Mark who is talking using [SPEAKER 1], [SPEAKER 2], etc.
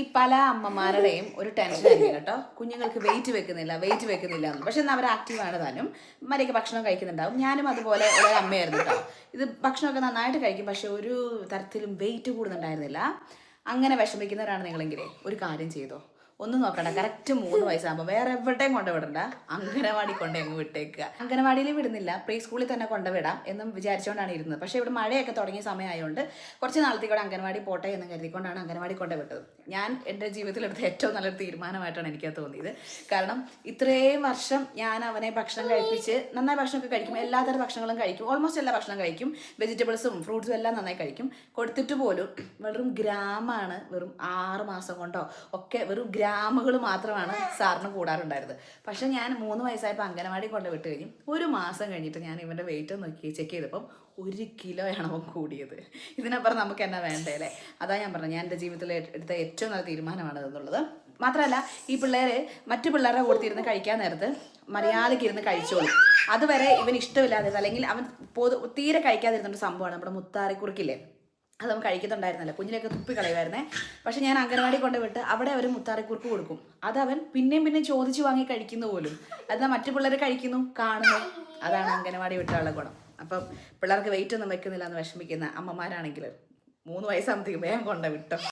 [SPEAKER 1] ഈ പല അമ്മമാരുടെയും ഒരു ടെൻഷൻ ആയിരിക്കും കേട്ടോ. കുഞ്ഞുങ്ങൾക്ക് വെയിറ്റ് വെക്കുന്നില്ല വെയിറ്റ് വെക്കുന്നില്ല എന്ന്. പക്ഷെ എന്നാൽ അവർ ആക്റ്റീവാണ് താനും. മര്യാദയ്ക്ക് ഭക്ഷണം കഴിക്കുന്നുണ്ടാവും. ഞാനും അതുപോലെ ഒരു അമ്മയായിരുന്നു കേട്ടോ. ഇത് ഭക്ഷണമൊക്കെ നന്നായിട്ട് കഴിക്കും. പക്ഷെ ഒരു തരത്തിലും വെയിറ്റ് കൂടുന്നുണ്ടായിരുന്നില്ല. അങ്ങനെ വിഷമിക്കുന്നവരാണ് നിങ്ങളെങ്കിലേ. ഒരു കാര്യം ചെയ്തോ. ഒന്നും നോക്കണ്ട കറക്റ്റ് മൂന്ന് വയസ്സാകുമ്പോൾ വേറെ എവിടെയും കൊണ്ടുവിടണ്ട. അങ്കനവാടി കൊണ്ട് അങ്ങ് വിട്ടേക്കുക. അങ്കനവാടിയിൽ വിടുന്നില്ല പ്രീ സ്കൂളിൽ തന്നെ കൊണ്ടുവിടാം എന്നും വിചാരിച്ചുകൊണ്ടാണ് ഇരുന്നത്. പക്ഷേ ഇവിടെ മഴയൊക്കെ തുടങ്ങിയ സമയമായതുകൊണ്ട് കുറച്ച് നാളത്തേക്ക് ഇവിടെ അങ്കനവാടി പോട്ടെ എന്ന് കരുതിക്കൊണ്ടാണ് അങ്കനവാടി കൊണ്ടുവിട്ടത്. ഞാൻ എന്റെ ജീവിതത്തിൽ എടുത്ത ഏറ്റവും നല്ലൊരു തീരുമാനമായിട്ടാണ് എനിക്ക് തോന്നിയത്. കാരണം ഇത്രയും വർഷം ഞാൻ അവനെ ഭക്ഷണം കഴിപ്പിച്ച് നന്നായി ഭക്ഷണമൊക്കെ കഴിക്കും എല്ലാത്തരം ഭക്ഷണങ്ങളും കഴിക്കും ഓൾമോസ്റ്റ് എല്ലാ ഭക്ഷണം കഴിക്കും. വെജിറ്റബിൾസും ഫ്രൂട്ട്സും എല്ലാം നന്നായി കഴിക്കും. കൊടുത്തിട്ട് പോലും വെറും ഗ്രാമാണ് വെറും ആറ് മാസം കൊണ്ടോ ഒക്കെ വെറും ഗ്രാമുകൾ മാത്രമാണ് സാറിന് കൂടാറുണ്ടായിരുന്നത്. പക്ഷെ ഞാൻ മൂന്ന് വയസ്സായപ്പോൾ അംഗനവാടി കൊണ്ട് വിട്ട് കഴിഞ്ഞു. ഒരു മാസം കഴിഞ്ഞിട്ട് ഞാൻ ഇവന്റെ വെയിറ്റ് നോക്കി ചെക്ക് ചെയ്തപ്പം ഒരു കിലോയാണ് അവൻ കൂടിയത്. ഇതിനപ്പുറം നമുക്ക് എന്നാ വേണ്ടേ അല്ലേ? അതാ ഞാൻ പറഞ്ഞത്. ഞാൻ എന്റെ ജീവിതത്തിൽ എടുത്ത ഏറ്റവും നല്ല തീരുമാനമാണ് എന്നുള്ളത് മാത്രമല്ല ഈ പിള്ളേരെ മറ്റു പിള്ളേരുടെ കൂടത്തിരുന്ന് കഴിക്കാൻ നേരത്ത് മര്യാദയ്ക്ക് ഇരുന്ന് കഴിച്ചോളും. അതുവരെ ഇവൻ ഇഷ്ടമില്ലാതിരുന്നത്. അല്ലെങ്കിൽ അവൻ പൊതു തീരെ കഴിക്കാതിരുന്നൊരു സംഭവമാണ് നമ്മുടെ മുത്താറിക്കുറുക്കില്ലേ? അത് നമ്മൾ കഴിക്കുന്നുണ്ടായിരുന്നല്ലോ കുഞ്ഞിലൊക്കെ തുപ്പി കളയുമായിരുന്നേ. പക്ഷെ ഞാൻ അംഗനവാടി കൊണ്ട് വിട്ട് അവിടെ അവർ മുത്താറിക്കുറുക്ക് കൊടുക്കും. അത് അവൻ പിന്നെയും പിന്നെയും ചോദിച്ചു വാങ്ങി കഴിക്കുന്നു പോലും. അത് മറ്റു പിള്ളേർ കഴിക്കുന്നു? കാണുന്നു. അതാണ് അംഗനവാടി വിട്ടുള്ള ഗുണം. അപ്പം പിള്ളേർക്ക് വെയിറ്റ് ഒന്നും വെക്കുന്നില്ല എന്ന് വിഷമിക്കുന്ന അമ്മമാരാണെങ്കിൽ മൂന്ന് വയസ്സാകുമ്പോഴത്തേക്കും വേഗം കൊണ്ട വിട്ടോ